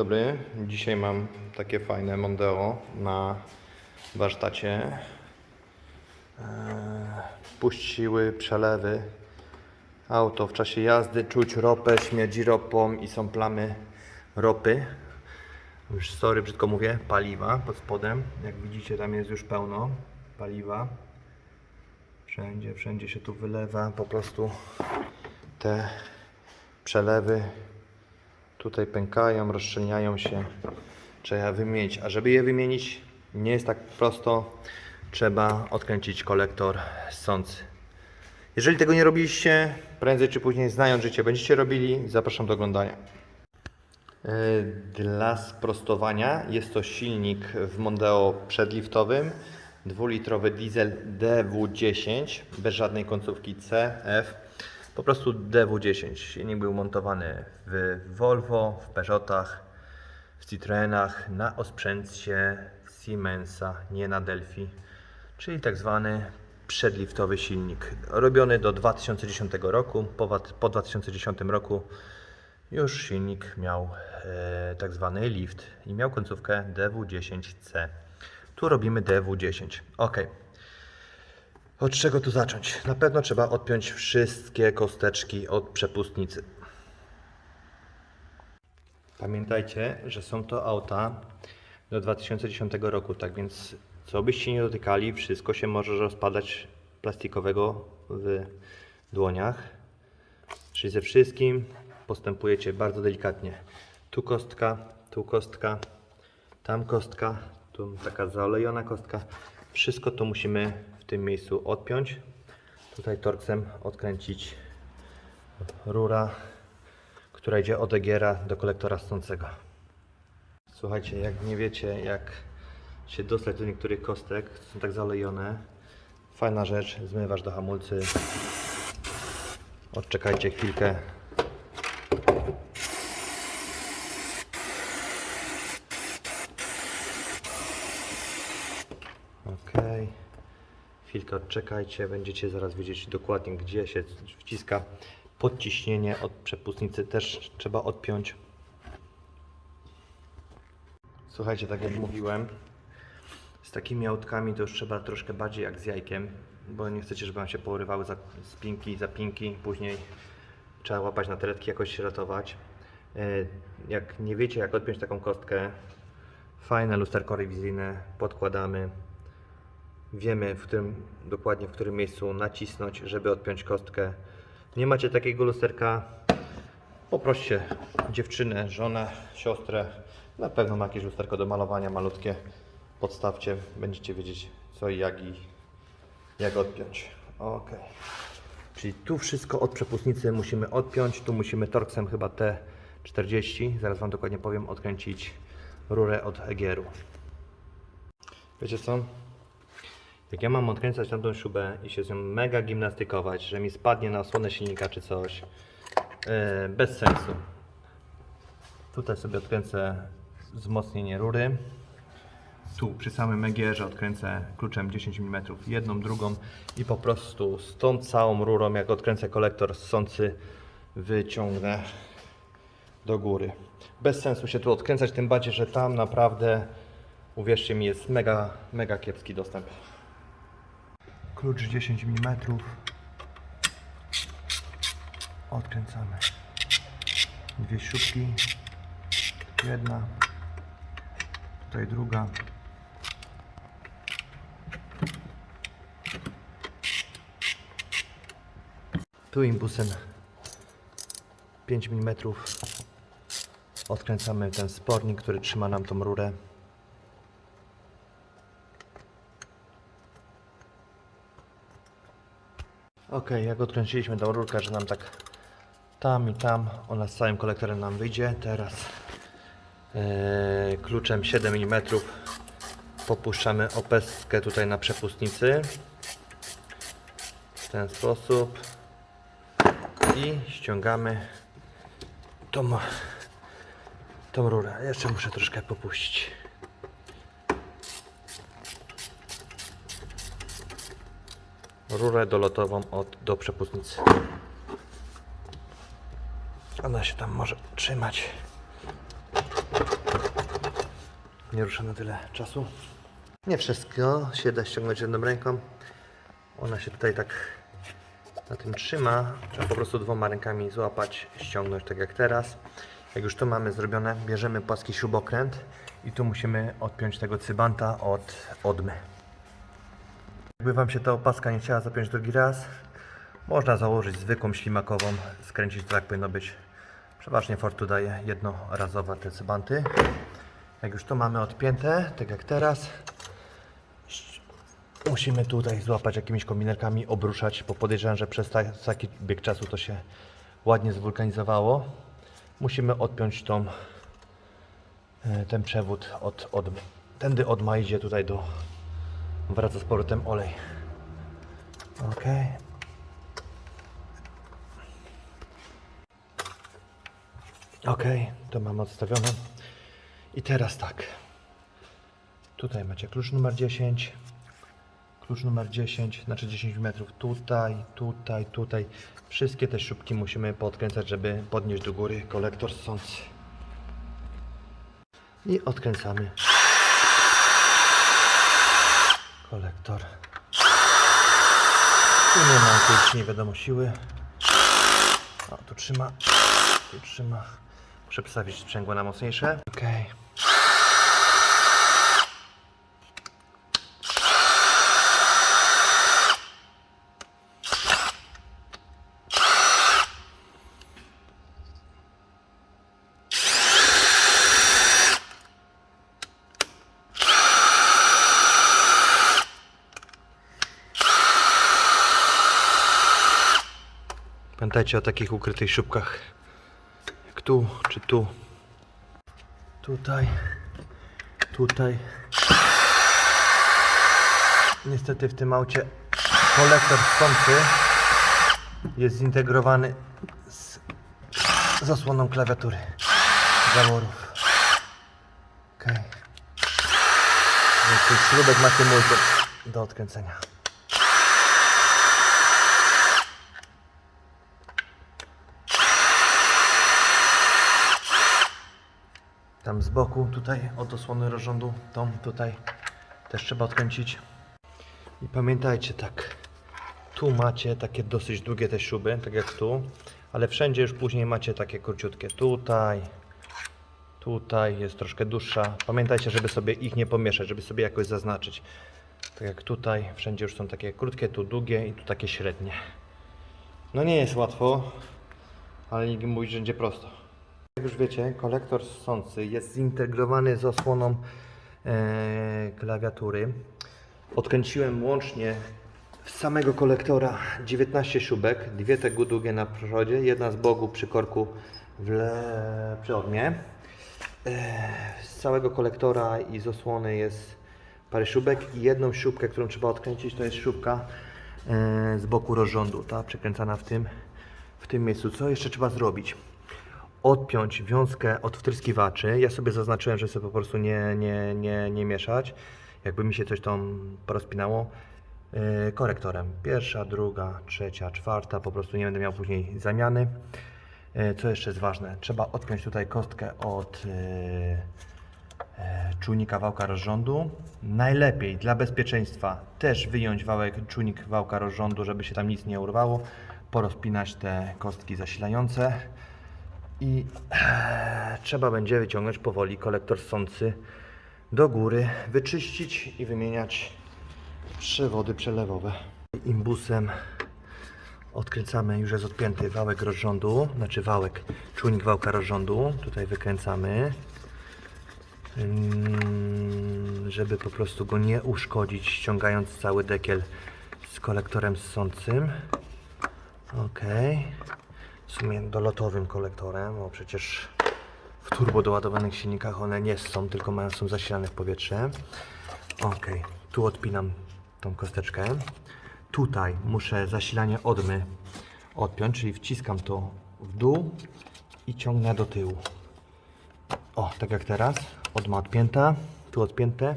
dobry. Dzisiaj mam takie fajne Mondeo na warsztacie. Eee, Puściły przelewy. Auto w czasie jazdy czuć ropę, śmierdzi ropą i są plamy ropy. Już sorry, brzydko mówię, paliwa pod spodem. Jak widzicie, tam jest już pełno paliwa. Wszędzie, wszędzie się tu wylewa po prostu te przelewy tutaj pękają, rozszczelniają się. Trzeba wymienić. A żeby je wymienić, nie jest tak prosto. Trzeba odkręcić kolektor ssący. Jeżeli tego nie robiliście, prędzej czy później znając życie będziecie robili, zapraszam do oglądania. Yy, Dla sprostowania jest to silnik w Mondeo przedliftowym, dwulitrowy diesel DW10 bez żadnej końcówki CF, po prostu DW10. Silnik był montowany w Volvo, w Peugeotach, w Citroenach, na osprzęcie Siemensa, nie na Delphi, czyli tak zwany przedliftowy silnik. Robiony do 2010 roku, po, wat- po 2010 roku już silnik miał e, tak zwany lift i miał końcówkę DW10C. Tu robimy DW10. Ok. Od czego tu zacząć? Na pewno trzeba odpiąć wszystkie kosteczki od przepustnicy. Pamiętajcie, że są to auta do 2010 roku, tak więc co byście nie dotykali, wszystko się może rozpadać plastikowego w dłoniach. Czyli ze wszystkim postępujecie bardzo delikatnie. Tu kostka, tu kostka, tam kostka, tu taka zaolejona kostka. Wszystko to musimy tym miejscu odpiąć. Tutaj torksem odkręcić rura, która idzie od egiera do kolektora stącego. Słuchajcie, jak nie wiecie, jak się dostać do niektórych kostek, są tak zaolejone, fajna rzecz, zmywasz do hamulcy, Odczekajcie chwilkę. Ok. Chwilkę odczekajcie, będziecie zaraz wiedzieć dokładnie gdzie się wciska. Podciśnienie od przepustnicy też trzeba odpiąć. Słuchajcie, tak jak mówiłem, z takimi autkami to już trzeba troszkę bardziej jak z jajkiem, bo nie chcecie, żeby Wam się porywały za spinki, zapinki, później trzeba łapać na teretki, jakoś się ratować. E, Jak nie wiecie, jak odpiąć taką kostkę, fajne lusterko rewizyjne podkładamy. Wiemy, w którym, dokładnie w którym miejscu nacisnąć, żeby odpiąć kostkę. Nie macie takiego lusterka, poproście dziewczynę, żonę, siostrę. Na pewno ma jakieś lusterko do malowania malutkie. Podstawcie, będziecie wiedzieć co i jak i jak odpiąć. Ok. Czyli tu wszystko od przepustnicy musimy odpiąć. Tu musimy torksem chyba T40, zaraz Wam dokładnie powiem, odkręcić rurę od egieru. Wiecie co? Jak ja mam odkręcać tamtą śrubę i się z nią mega gimnastykować, że mi spadnie na osłonę silnika czy coś, yy, bez sensu. Tutaj sobie odkręcę wzmocnienie rury. Tu przy samym egierze odkręcę kluczem 10 mm jedną, drugą i po prostu z tą całą rurą, jak odkręcę kolektor ssący, wyciągnę do góry. Bez sensu się tu odkręcać, tym bardziej, że tam naprawdę, uwierzcie mi, jest mega, mega kiepski dostęp. Klucz 10 mm. Odkręcamy. Dwie śrubki. Jedna. Tutaj druga. Tu impulsem 5 mm odkręcamy ten spornik, który trzyma nam tą rurę. Ok, jak odkręciliśmy tą rurkę, że nam tak tam i tam, ona z całym kolektorem nam wyjdzie. Teraz e, kluczem 7 mm popuszczamy opeskę tutaj na przepustnicy w ten sposób i ściągamy tą, tą rurę. Jeszcze muszę troszkę popuścić. Rurę dolotową od, do przepustnicy. Ona się tam może trzymać. nie ruszę na tyle czasu. Nie wszystko się da ściągnąć jedną ręką. Ona się tutaj tak na tym trzyma. Trzeba po prostu dwoma rękami złapać, ściągnąć tak jak teraz. Jak już to mamy zrobione, bierzemy płaski śrubokręt i tu musimy odpiąć tego cybanta od odmy. Jakby Wam się ta opaska nie chciała zapiąć drugi raz, można założyć zwykłą ślimakową, skręcić to jak powinno być. Przeważnie Fortu daje jednorazowe te cybanty. Jak już to mamy odpięte, tak jak teraz, musimy tutaj złapać jakimiś kombinerkami, obruszać, bo podejrzewam, że przez ta- taki bieg czasu to się ładnie zwulkanizowało. Musimy odpiąć tą, e, ten przewód od odmy. Tędy odma idzie tutaj do, wraca z powrotem olej. Ok. Ok, to mam odstawione. I teraz tak. Tutaj macie klucz numer 10. Klucz numer 10, znaczy 10 metrów. Tutaj, tutaj, tutaj. Wszystkie te śrubki musimy podkręcać, żeby podnieść do góry kolektor ssący. I odkręcamy kolektor. Tu nie ma jakiejś nie wiadomo siły. O, tu trzyma. Tu trzyma. Muszę przestawić sprzęgło na mocniejsze. Okej. Pamiętajcie o takich ukrytych śrubkach. Jak tu, czy tu. Tutaj. Tutaj. Niestety w tym aucie kolektor wstąpy jest zintegrowany z zasłoną klawiatury zaworów. Okej. Więc tych śrubek macie multum do odkręcenia. Tam z boku, tutaj od osłony rozrządu, tą tutaj też trzeba odkręcić. I pamiętajcie tak, tu macie takie dosyć długie te śruby, tak jak tu, ale wszędzie już później macie takie króciutkie. Tutaj, tutaj jest troszkę dłuższa. Pamiętajcie, żeby sobie ich nie pomieszać, żeby sobie jakoś zaznaczyć. Tak jak tutaj, wszędzie już są takie krótkie, tu długie i tu takie średnie. No nie jest łatwo, ale nikt mówi, że będzie prosto. Jak już wiecie, kolektor ssący jest zintegrowany z osłoną e, klawiatury. Odkręciłem łącznie z samego kolektora 19 śrubek, dwie te długie na przodzie, jedna z boku przy korku w le... przy. E, z całego kolektora i z osłony jest parę śrubek i jedną śrubkę, którą trzeba odkręcić, to jest śrubka e, z boku rozrządu, ta przekręcana w tym, w tym miejscu. Co jeszcze trzeba zrobić? Odpiąć wiązkę od wtryskiwaczy. Ja sobie zaznaczyłem, że sobie po prostu nie, nie, nie, nie mieszać. Jakby mi się coś tam porozpinało. Yy, korektorem. Pierwsza, druga, trzecia, czwarta. Po prostu nie będę miał później zamiany. Yy, co jeszcze jest ważne? Trzeba odpiąć tutaj kostkę od yy, czujnika wałka rozrządu. Najlepiej dla bezpieczeństwa też wyjąć wałek, czujnik wałka rozrządu, żeby się tam nic nie urwało. Porozpinać te kostki zasilające i e, trzeba będzie wyciągnąć powoli kolektor ssący do góry, wyczyścić i wymieniać przewody przelewowe. Imbusem odkręcamy, już jest odpięty wałek rozrządu, znaczy wałek, czujnik wałka rozrządu. Tutaj wykręcamy, Ym, żeby po prostu go nie uszkodzić, ściągając cały dekiel z kolektorem ssącym. Okej. W sumie dolotowym kolektorem, bo przecież w turbo doładowanych silnikach one nie są, tylko mają, są zasilane w powietrze. Ok, tu odpinam tą kosteczkę. Tutaj muszę zasilanie odmy odpiąć, czyli wciskam to w dół i ciągnę do tyłu. O, tak jak teraz. Odma odpięta, tu odpięte.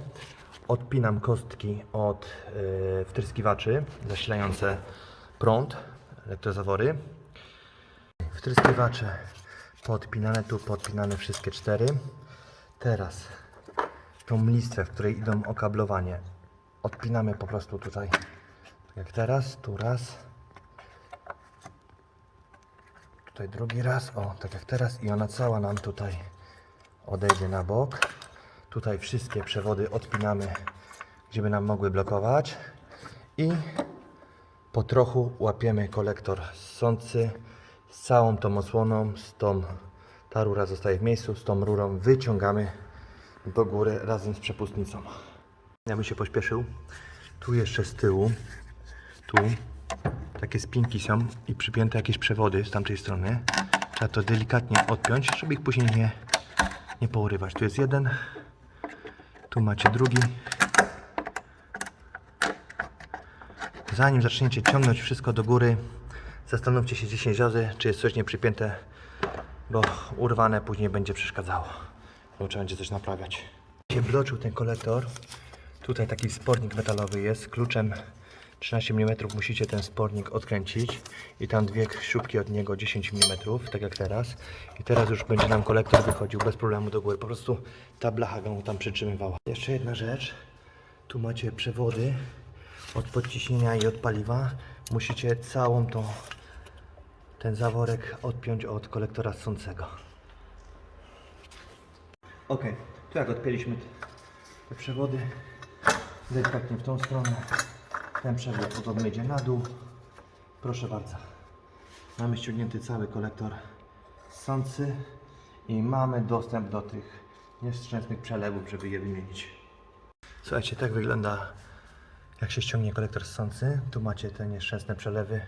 Odpinam kostki od yy, wtryskiwaczy zasilające prąd, elektrozawory. Wtryskiwacze podpinane, tu podpinane wszystkie cztery. Teraz tą listwę, w której idą okablowanie. Odpinamy po prostu tutaj. Tak jak teraz, tu raz. Tutaj drugi raz, o, tak jak teraz i ona cała nam tutaj odejdzie na bok. Tutaj wszystkie przewody odpinamy, żeby nam mogły blokować. I po trochu łapiemy kolektor ssący z całą tą osłoną, z tą, ta rura zostaje w miejscu, z tą rurą wyciągamy do góry razem z przepustnicą. Ja bym się pośpieszył. Tu jeszcze z tyłu, tu takie spinki są i przypięte jakieś przewody z tamtej strony. Trzeba to delikatnie odpiąć, żeby ich później nie, nie pourywać. Tu jest jeden, tu macie drugi. Zanim zaczniecie ciągnąć wszystko do góry, zastanówcie się 10 razy, czy jest coś nieprzypięte, bo urwane później będzie przeszkadzało, bo trzeba będzie coś naprawiać. się bloczył ten kolektor. Tutaj taki spornik metalowy jest, kluczem 13 mm musicie ten spornik odkręcić i tam dwie śrubki od niego 10 mm, tak jak teraz. I teraz już będzie nam kolektor wychodził bez problemu do góry, po prostu ta blacha go tam przytrzymywała. Jeszcze jedna rzecz, tu macie przewody od podciśnienia i od paliwa. Musicie całą tą, ten zaworek odpiąć od kolektora ssącego. Ok, tu jak odpięliśmy te, przewody, delikatnie w tą stronę, ten przewód podobno idzie na dół. Proszę bardzo, mamy ściągnięty cały kolektor ssący i mamy dostęp do tych nieszczęsnych przelewów, żeby je wymienić. Słuchajcie, tak wygląda jak się ściągnie kolektor ssący. Tu macie te nieszczęsne przelewy.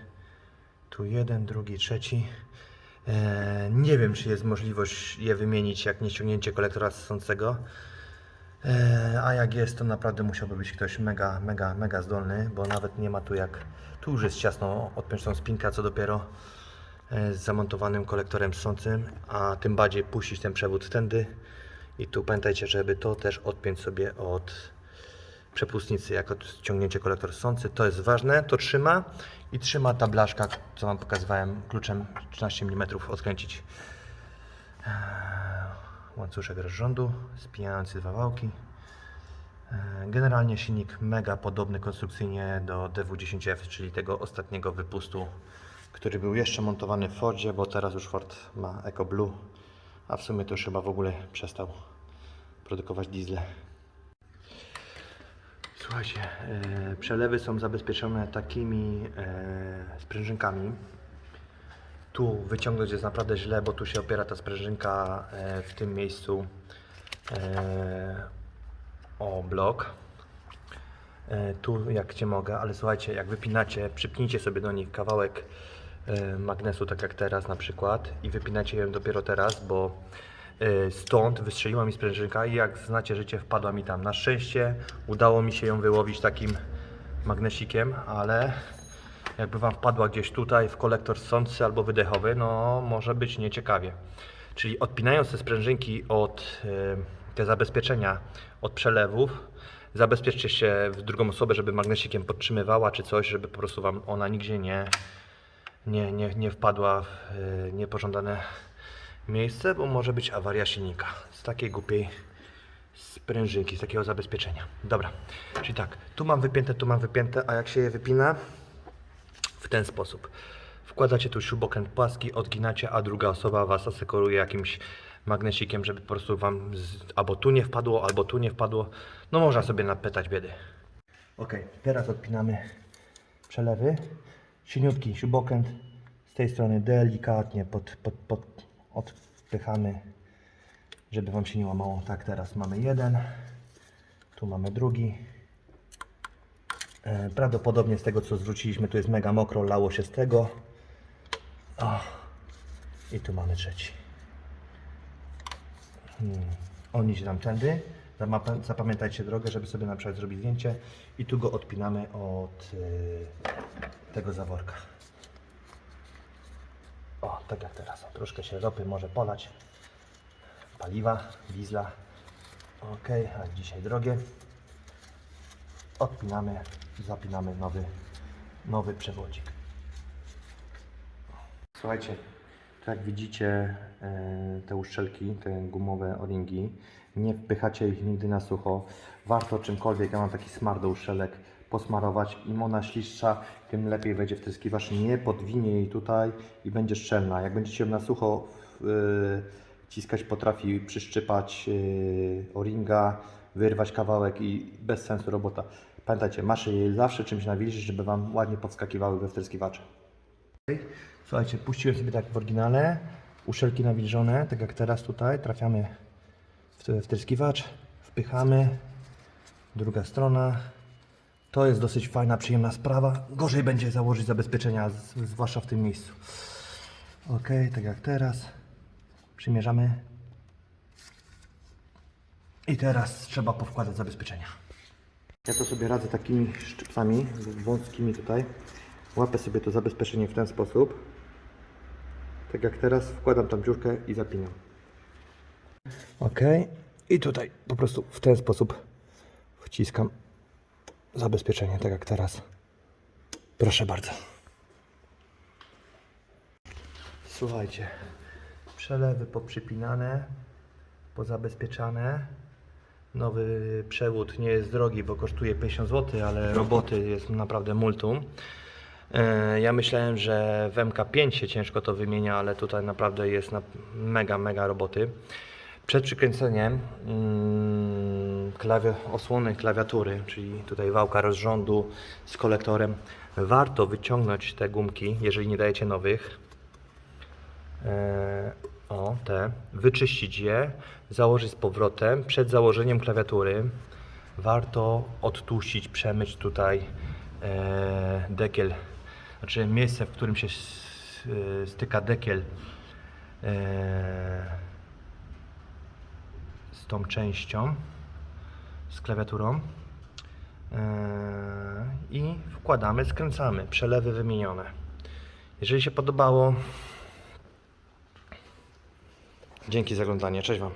Tu jeden, drugi, trzeci. Eee, nie wiem, czy jest możliwość je wymienić, jak nie ściągnięcie kolektora ssącego. Eee, a jak jest, to naprawdę musiałby być ktoś mega, mega, mega zdolny, bo nawet nie ma tu jak. Tu już jest ciasno odpiąć tą spinkę, co dopiero e, z zamontowanym kolektorem ssącym, a tym bardziej puścić ten przewód tędy. I tu pamiętajcie, żeby to też odpiąć sobie od przepustnicy, jak odciągnięcie kolektor ssący. To jest ważne, to trzyma i trzyma ta blaszka, co Wam pokazywałem, kluczem 13 mm odkręcić. Eee, Łańcuszek rozrządu, spinający dwa wałki. Eee, Generalnie silnik mega podobny konstrukcyjnie do DW10F, czyli tego ostatniego wypustu, który był jeszcze montowany w Fordzie, bo teraz już Ford ma EcoBlue, a w sumie to już chyba w ogóle przestał produkować diesle. Słuchajcie, e, przelewy są zabezpieczone takimi e, sprężynkami. Tu wyciągnąć jest naprawdę źle, bo tu się opiera ta sprężynka e, w tym miejscu e, o blok. E, tu jak Cię mogę, ale słuchajcie, jak wypinacie, przypnijcie sobie do nich kawałek e, magnesu, tak jak teraz na przykład i wypinacie ją dopiero teraz, bo stąd wystrzeliła mi sprężynka i jak znacie życie wpadła mi tam. Na szczęście udało mi się ją wyłowić takim magnesikiem, ale jakby Wam wpadła gdzieś tutaj w kolektor ssący albo wydechowy, no może być nieciekawie. Czyli odpinając te sprężynki od e, te zabezpieczenia od przelewów, zabezpieczcie się w drugą osobę, żeby magnesikiem podtrzymywała czy coś, żeby po prostu Wam ona nigdzie nie, nie, nie, nie wpadła w e, niepożądane miejsce, bo może być awaria silnika z takiej głupiej sprężynki, z takiego zabezpieczenia. Dobra, czyli tak, tu mam wypięte, tu mam wypięte, a jak się je wypina? w ten sposób. Wkładacie tu śrubokręt płaski, odginacie, a druga osoba Was asekuruje jakimś magnesikiem, żeby po prostu Wam z, albo tu nie wpadło, albo tu nie wpadło. No można sobie napytać biedy. Ok, teraz odpinamy przelewy. Silniutki śrubokręt z tej strony delikatnie pod, pod, pod, odpychamy, żeby Wam się nie łamało. Tak, teraz mamy jeden, tu mamy drugi. E, Prawdopodobnie z tego co zwróciliśmy, tu jest mega mokro, lało się z tego. O, I tu mamy trzeci. Hmm. On idzie nam tędy. Zapamiętajcie drogę, żeby sobie na przykład zrobić zdjęcie. I tu go odpinamy od y, tego zaworka. O, tak jak teraz. Troszkę się ropy może polać. Paliwa, diesla. Ok, a dzisiaj drogie odpinamy, zapinamy nowy, nowy przewodzik. Słuchajcie, tak jak widzicie, e, te uszczelki, te gumowe o-ringi, Nie wpychacie ich nigdy na sucho. Warto czymkolwiek, ja mam taki smart uszelek, posmarować. Im ona śliższa, tym lepiej wejdzie w tryskiwacz. Nie podwinie jej tutaj i będzie szczelna. Jak będziecie ją na sucho yy, ciskać, potrafi przyszczypać yy, o-ringa, wyrwać kawałek i bez sensu robota. Pamiętajcie, masze jej zawsze czymś nawilżyć, żeby Wam ładnie podskakiwały we wtryskiwacze. Słuchajcie, puściłem sobie tak w oryginale, uszelki nawilżone, tak jak teraz tutaj, trafiamy w wtryskiwacz, wpychamy, druga strona. To jest dosyć fajna, przyjemna sprawa. Gorzej będzie założyć zabezpieczenia, zwłaszcza w tym miejscu. Ok, tak jak teraz. Przymierzamy. I teraz trzeba powkładać zabezpieczenia. Ja to sobie radzę takimi szczypcami wąskimi tutaj. Łapę sobie to zabezpieczenie w ten sposób. Tak jak teraz wkładam tam dziurkę i zapinam. Ok. I tutaj po prostu w ten sposób wciskam zabezpieczenie, tak jak teraz. Proszę bardzo. Słuchajcie, przelewy poprzypinane, pozabezpieczane. Nowy przewód nie jest drogi, bo kosztuje 50 zł, ale roboty jest naprawdę multum. E, Ja myślałem, że w MK5 się ciężko to wymienia, ale tutaj naprawdę jest mega, mega roboty. Przed przykręceniem mm, klawi- osłony klawiatury, czyli tutaj wałka rozrządu z kolektorem, warto wyciągnąć te gumki, jeżeli nie dajecie nowych. E, o, te, wyczyścić je, założyć z powrotem. Przed założeniem klawiatury warto odtłuścić, przemyć tutaj e, dekiel, znaczy miejsce, w którym się e, styka dekiel z tą częścią, z klawiaturą. E, I wkładamy, skręcamy, przelewy wymienione. Jeżeli się podobało, Dzięki za oglądanie. Cześć Wam.